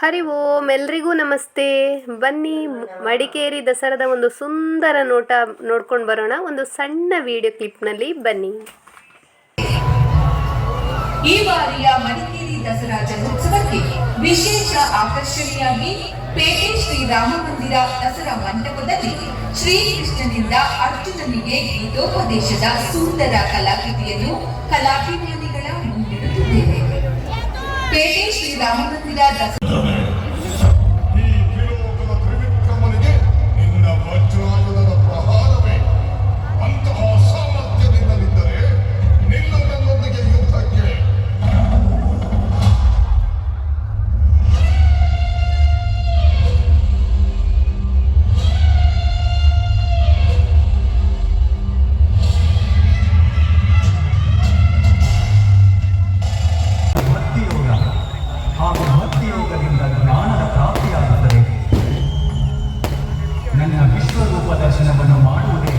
ಹರಿ ಓಂ, ಎಲ್ರಿಗೂ ನಮಸ್ತೆ. ಬನ್ನಿ ಮಡಿಕೇರಿ ದಸರಾದ ಒಂದು ಸುಂದರ ನೋಟ ನೋಡ್ಕೊಂಡು ಬರೋಣ. ಒಂದು ಸಣ್ಣ ವಿಡಿಯೋ ಕ್ಲಿಪ್ನಲ್ಲಿ ಬನ್ನಿ. ಈ ಬಾರಿಯ ಮಡಿಕೇರಿ ದಸರಾ ಜನೋತ್ಸವಕ್ಕೆ ವಿಶೇಷ ಆಕರ್ಷಣೆಯಾಗಿ ಪೇಟೆ ಶ್ರೀ ರಾಮ ಮಂದಿರ ದಸರಾ ಮಂಟಪದಲ್ಲಿ ಶ್ರೀಕೃಷ್ಣನಿಂದ ಅರ್ಜುನನಿಗೆ ಗೀತೋಪದೇಶದ ಸುಂದರ ಕಲಾಕೃತಿಯನ್ನು ಪೇಟೆ ಶ್ರೀ ರಾಮ ಮಂದಿರ wala siya naman ng mga ano eh.